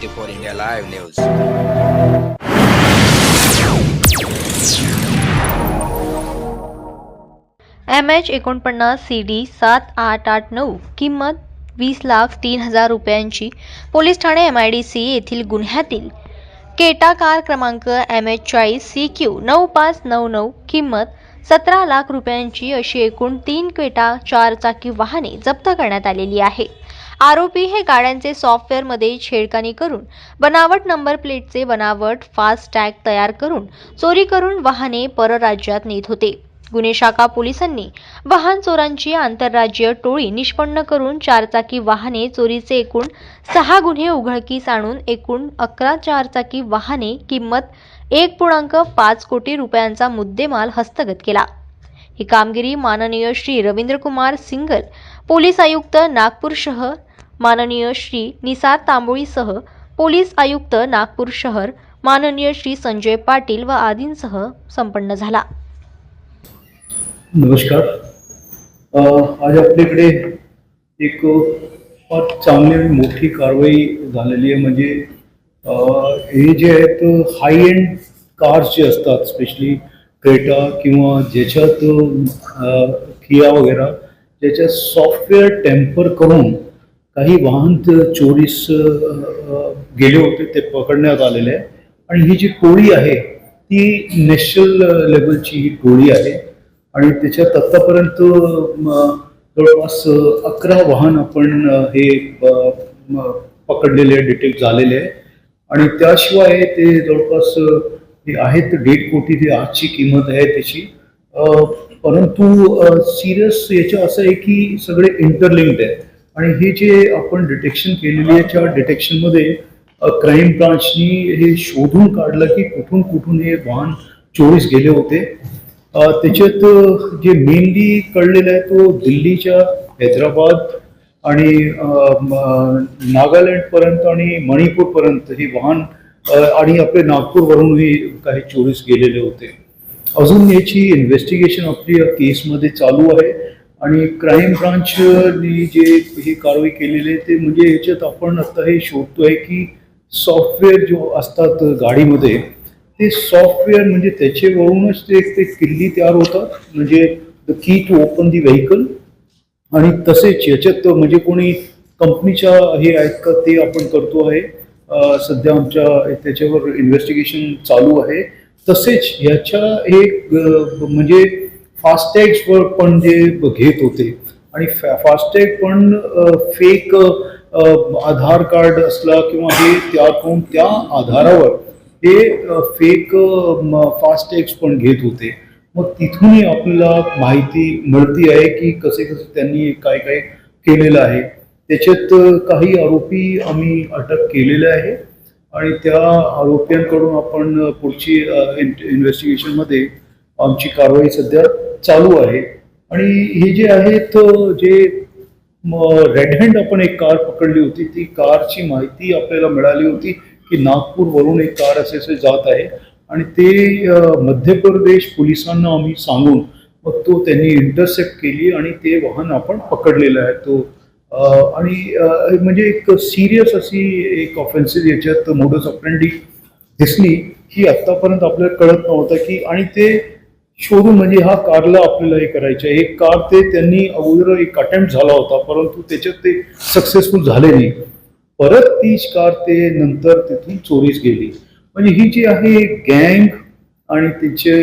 Twenty four India live news M H एकोणपन्नास C D सात आठ आठ नऊ किंमत वीस लाख तीन हजार रुपयांची. Police Thane M I D C येथील गुन्ह्यातील. केटा कार क्रमांक एम एच चाळीस सी क्यू नऊ पाच नऊ नऊ किंमत सतरा लाख रुपयांची अशी एकूण तीन क्वेटा चार चाकी वाहने जप्त करण्यात आलेली आहे. आरोपी हे गाड्यांचे सॉफ्टवेअरमध्ये छेडखानी करून बनावट नंबर प्लेटचे बनावट फास्ट टॅग तयार करून चोरी करून वाहने परराज्यात नेत होते. गुन्हे शाखा पोलिसांनी वाहन चोरांची आंतरराज्यीय टोळी निष्पन्न करून चारचाकी वाहने चोरीचे एकूण सहा गुन्हे उघडकीस आणून एकूण अकरा चारचाकी वाहने किंमत एक पूर्णांक पाच कोटी रुपयांचा मुद्देमाल हस्तगत केला. ही कामगिरी माननीय श्री रवींद्रकुमार सिंगल पोलीस आयुक्त नागपूर शहर माननीय श्री निसार तांबोळीसह पोलीस आयुक्त नागपूर शहर माननीय श्री संजय पाटील व आदींसह संपन्न झाला. नमस्कार. आज आपल्याकडे एक फार चांगली मोठी कारवाई झालेली आहे. म्हणजे हे जे आहेत हाय एंड कार्स जे असतात स्पेशली क्रेटा किंवा ज्याच्यात किया वगैरे ज्याच्यात सॉफ्टवेअर टेम्पर करून काही वाहन चोरीस गेले होते ते पकडण्यात आलेले आहे. आणि ही जी टोळी आहे ती नॅशनल लेवलची ही टोळी आहे. आणि त्याच्यात आत्तापर्यंत जवळपास अकरा वाहन आपण हे पकडलेले डिटेक्ट झालेले आहे. आणि त्याशिवाय ते जवळपास हे आहेत दीड कोटी ते आजची किंमत आहे त्याची. परंतु सिरियस याचं असं आहे की सगळे इंटरलिंक्ड आहेत. आणि हे जे आपण डिटेक्शन केलेली आहे त्या डिटेक्शनमध्ये क्राईम ब्रांचनी हे शोधून काढलं की कुठून कुठून हे वाहन चोरीस गेले होते. त्याच्यात जे मेनली कळलेला आहे तो दिल्लीच्या हैदराबाद आणि नागालँड पर्यंत आणि मणिपूर पर्यंत हे वाहन आणि आपले नागपूरवरूनही काही चोरीस गेलेले होते. अजून याची इन्व्हेस्टिगेशन आपली या केसमध्ये चालू आहे. आणि क्राईम ब्रांचनी जे हे कारवाई केलेली आहे ते म्हणजे याच्यात आपण आता हे शोधतोय की सॉफ्टवेअर जो असतात गाडीमध्ये ते सॉफ्टवेअर म्हणजे त्याच्यावरूनच ते ते किल्ली तयार होतात. म्हणजे the key to open the vehicle आणि तसेच याच्यात म्हणजे कोणी कंपनीच्या हे आहेत का ते आपण करतो आहे. सध्या आमच्या त्याच्यावर इन्व्हेस्टिगेशन चालू आहे. तसेच ह्याच्या एक म्हणजे फास्टॅग पण जे घेत होते. आणि फास्टॅग पण फेक आधार कार्ड असला किंवा हे त्या त्या आधारावर हे फेक फास्टॅग्स पण घेत होते. मग तिथूनही आपल्याला माहिती मिळती आहे की कसे कसे त्यांनी काय काय केलेलं आहे. त्याच्यात काही आरोपी आम्ही अटक केलेले आहे. आणि त्या आरोपींकडून आपण पुढची इन्व्हेस्टिगेशनमध्ये आमची कारवाई सध्या चालू आहे. आणि हे जे आहेत जे रेड हँड आपण एक कार पकडली होती ती कारची माहिती आपल्याला मिळाली होती की नागपूरवरून एक कार असे असे जात आहे. आणि ते मध्य प्रदेश पोलिसांना आम्ही सांगून मग तो त्यांनी इंटरसेप्ट केली आणि ते वाहन आपण पकडलेलं आहे. तो आणि म्हणजे एक सिरियस अशी एक ऑफेन्सिव्ह याच्यात मोडस ऑपरेंडी दिसली ही आत्तापर्यंत आपल्याला कळत नव्हतं की आणि ते शोधून म्हणजे हा कारला आपल्याला हे करायचं आहे. एक कार ते त्यांनी अगोदर एक अटेम्प्ट झाला होता परंतु त्याच्यात ते सक्सेसफुल झाले नाही. परत तीच कार ते नंतर तिथून चोरीस गेली. म्हणजे ही जी आहे गँग आणि तिचे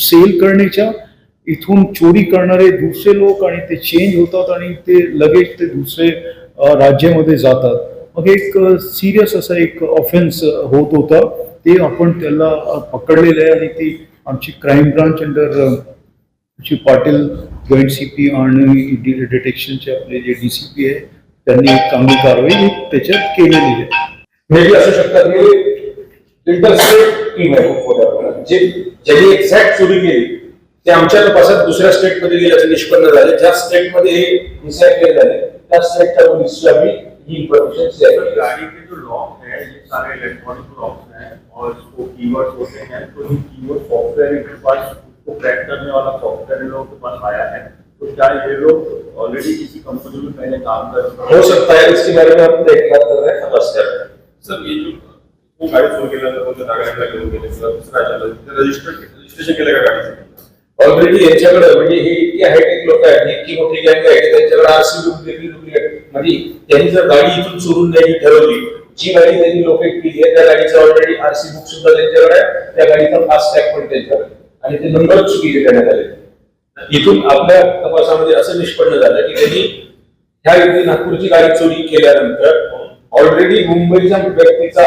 सेल करण्याच्या इथून चोरी करणारे दुसरे लोक आणि ते चेंज होतात आणि ते लगेच ते दुसरे राज्यामध्ये जातात. मग एक सिरियस असा एक ऑफेन्स होत होता. ते आपण त्याला पकडलेलं आहे आणि ती आमची crime branch under Shri Patil joint C P आणि डिटेक्शनचे आपले जे डी सी पी आहे त्यांनी एक चांगली कारवाई त्याच्यात केलेली आहे. मे बी असू शकतात. की इंटरस्टेट टीम आहे खूप जे ज्यांनी एक्झॅक्ट चोरी केली ते आमच्या तपासात दुसऱ्या स्टेटमध्ये गेल्याचे निष्पन्न झाले. ज्या स्टेटमध्ये हे डिसाईड केले झाले त्या स्टेटच्या पोलिसची आम्ही ही तो केली गाड़ी के जो लॉक है ये सारे इलेक्ट्रॉनिक लॉक्स हैं और इसको कीवर्ड्स होते हैं तो ये कीवर्ड सॉफ्टवेयर इनके पास उसको क्रैक करने वाला सॉफ्टवेयर इन लोगों के पास आया है तो क्या ये लोग ऑलरेडी किसी कंपनी में पहले काम कर हैं? हो सकता है इसके बारे में हम देखना कर रहे हैं समझते हैं सर ये जो ऑलरेडी यांच्याकडे म्हणजे हे इतके हायटेक लोक आहेत इतकी मोठी गँग आहे की त्यांच्याकडे आरसी बुक देखील म्हणजे त्यांनी जर गाडी इथून चोरून द्यायची ठरवली जी गाडी त्यांनी लोकेट केली आहे त्या गाडीचं ऑलरेडी आरसी बुक सुद्धा त्यांच्याकडे आहे. त्या गाडीचा फास्ट टॅग पण त्यांच्याकडे आणि ते नंबर चुकीचे करण्यात आले. इथून आपल्या तपासामध्ये असं निष्पन्न झालं की त्यांनी ह्या व्यक्ती नागपूरची गाडी चोरी केल्यानंतर ऑलरेडी मुंबईच्या व्यक्तीचा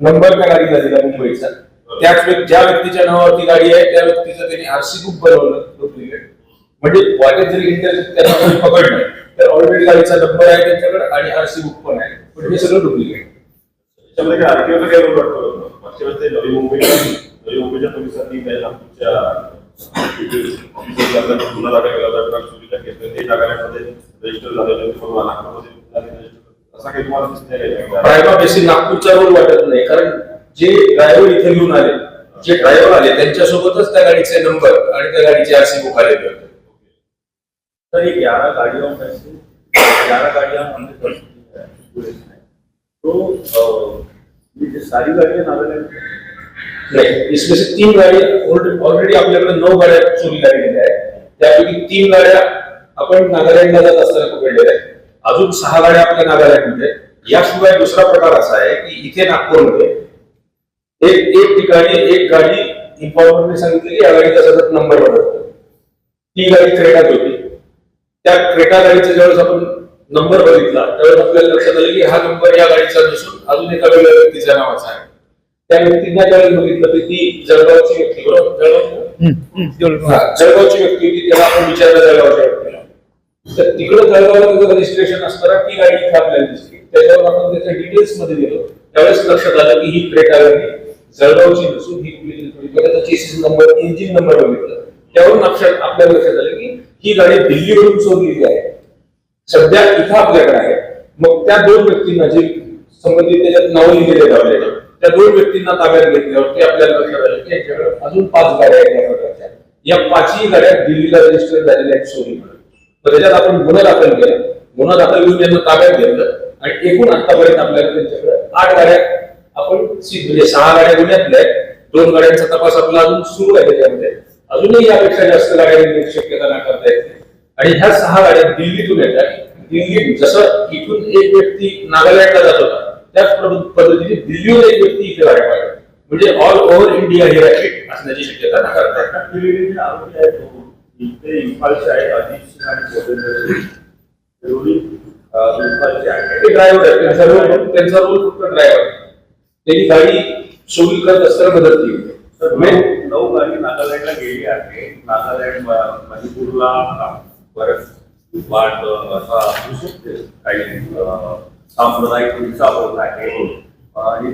नंबर त्या गाडीला दिला मुंबईचा. त्याच व्यक्ती ज्या व्यक्तीच्या नावावरती गाडी आहे त्या व्यक्तीचं त्यांनी आरसी बुक बनवलं डुप्लिकेट म्हणजे वाटेत जरी इंटरनेट त्यांना पकडलं तर ऑलरेडी गाडीचा नंबर आहे त्यांच्याकडे आणि आरसी बुक पण आहे. पण हे सगळं डुप्लिकेट त्याच्यामध्ये काय आरटीओचा काय रोल वाटतो? मागच्या वेळेस नवी मुंबई नवी मुंबईच्या पोलिसांनी नागपूरच्या ऑफिसरला गुन्हा दाखल केला होता ते नागालँडमध्ये रजिस्टर झालेले होते पण नागपूरमध्ये असा काही तुम्हाला दिसत नाही? प्रायमा बेसिक नागपूरचा रोल वाटत नाही कारण जे ड्रायव्हर इथे घेऊन आले जे ड्रायव्हर आले त्यांच्यासोबतच त्या गाडीचे नंबर आणि त्या गाडीचे आरसी बुक आलेले होते. सर, ये ग्यारह गाड़ियों में से, ग्यारह गाड़ियाँ कर चुकी है ने तो ये सारी गाड़ियाँ नागालैंड नाही, इसमें से तीन गाड्या ऑलरेडी आपल्याकडे नऊ गाड्या चोरीला गेलेल्या आहेत त्यापैकी तीन गाड्या आपण नागालँडला जात असताना पकडलेल्या आहेत अजून सहा गाड्या आपल्या नागालँडमध्ये. याशिवाय दुसरा प्रकार असा आहे की इथे नागपूरमध्ये एक एक ठिकाणी, एक गाडी इन्फॉर्मरने सांगितलं की या गाडीचा सतत नंबर बदलतो ती गाडी क्रेटात होती त्या क्रेटा गाडीचा ज्यावेळेस आपण नंबर बघितला त्यावेळेस आपल्याला लक्षात आलं की हा नंबर या गाडीचा नसून अजून एका वेगळ्या व्यक्तीच्या नावाचा आहे. त्या व्यक्तींना ज्यावेळेस बघितलं की ती जळगावची व्यक्ती बरोबर? जळगाव जळगावची व्यक्ती होती त्याला आपण विचारलं जळगावच्या व्यक्तीला. तर तिकडं जळगावला त्याचं रजिस्ट्रेशन असताना ती गाडी इथे आपल्याला दिसली त्याच्यावर आपण त्याच्या डिटेल्समध्ये गेलो. त्यावेळेस लक्षात आलं की ही क्रेटा गाडी जळगावची नसून ही चेसिस नंबर इंजिन नंबर बघितलं. त्यावरून लक्षात आपल्याला लक्षात आलं ही गाडी दिल्लीवरून चोरलेली आहे. सध्या इथं आपल्याकडे आहे. मग त्या दोन व्यक्तींना जे संबंधित त्याच्यात नाव लिहिलेले लावलेले त्या दोन व्यक्तींना ताब्यात घेतल्यावर ते आपल्याला लक्षात आलं की यांच्याकडे अजून पाच गाड्या आहेत या प्रकारच्या. या पाचही गाड्या दिल्लीला रजिस्टर झालेल्या आहेत चोरी म्हणून तर त्याच्यात आपण गुन्हा दाखल केला. गुन्हा दाखल घेऊन त्यांना ताब्यात घेतलं आणि एकूण आतापर्यंत आपल्याला त्यांच्याकडे आठ गाड्या आपण म्हणजे सहा गाड्या गुन्ह्यातल्या आहेत. दोन गाड्यांचा तपास आपला अजून सुरू आहे त्याच्यामध्ये. अजूनही यापेक्षा जास्त गाड्या येण्याची शक्यता नाकारता येते आणि ह्या सहा गाड्या दिल्लीतून येतात. दिल्ली जसं इथून एक व्यक्ती नागालँडला जात होता त्याच पद्धतीने दिल्लीहून एक व्यक्ती इथे गाड्या पाहिजे म्हणजे ऑल ओव्हर इंडिया हे रॅकेट असण्याची शक्यता नाकारता येते ते ड्रायव्हर आहेत. त्यांचा रोल त्यांचा रोल फक्त ड्रायव्हर त्यांनी गाडी चोरी करत असताना मदत केली नऊ नऊ नागालँडला गेली आहे. नागालँड मणिपूरला परत वाट असा असू शकते. काही सांप्रदायिक हिंसा होत आहे. आणि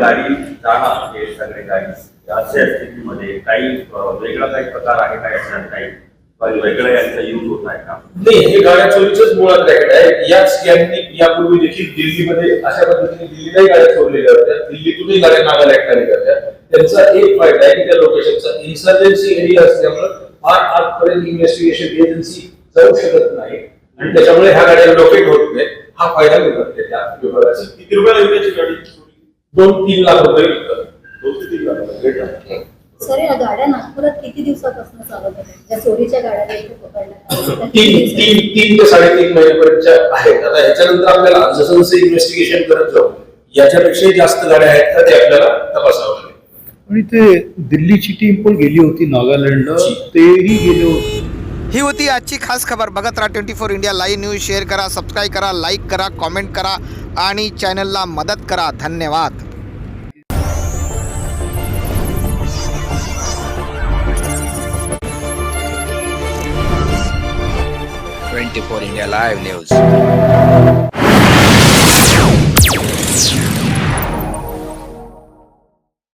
गाडी जाणार हे सगळे गाडी. अशा स्थितीमध्ये काही वेगळा काही प्रकार आहे काय असणार काही? काही वेगळं यांचा यूज होत आहे का? नाही हे गाड्या चोरीचंच मुळात रॅकेट आहे याच गँगनी यापूर्वी देखील दिल्लीमध्ये अशा पद्धतीने दिल्लीलाही गाड्या चोरलेल्या होत्या. दिल्लीतूनही गाड्या नागालँड करत्या त्यांचा एक फायदा आहे की त्या लोकेशनचा इन्सर्जन्सी एरिया असल्यामुळे फार आजपर्यंत इन्व्हेस्टिगेशन एजन्सी जाऊ शकत नाही. आणि त्याच्यामुळे ह्या गाड्या लोकेट होत नाहीत. हा फायदा मिळतात त्या विभागाचा किती रुपयाला विकायची गाडी? दोन तीन लाख रुपये विकतात. दोन ते तीन लाख रुपये. सर या गाड्या नागपुरात किती दिवसापासून चालत होत्या चोरीच्या गाड्या इथे पकडण्यात आल्या, तीन? तीन तीन ते साडेतीन महिन्यापर्यंतच्या आहेत. आता ह्याच्यानंतर आपल्याला जसं जसं इन्व्हेस्टिगेशन करत जाऊ. याच्यापेक्षाही जास्त गाड्या आहेत का ते आपल्याला तपासावं लागेल. आणि ते दिल्लीची टीम पण गेली होती नागालँडला. तेही गेले होते. ही होती आजची खास खबर. बघत राहा twenty four India live news. Share करा सबस्क्राईब करा लाईक करा कॉमेंट करा आणि चॅनलला मदत करा. धन्यवाद. Twenty four India live news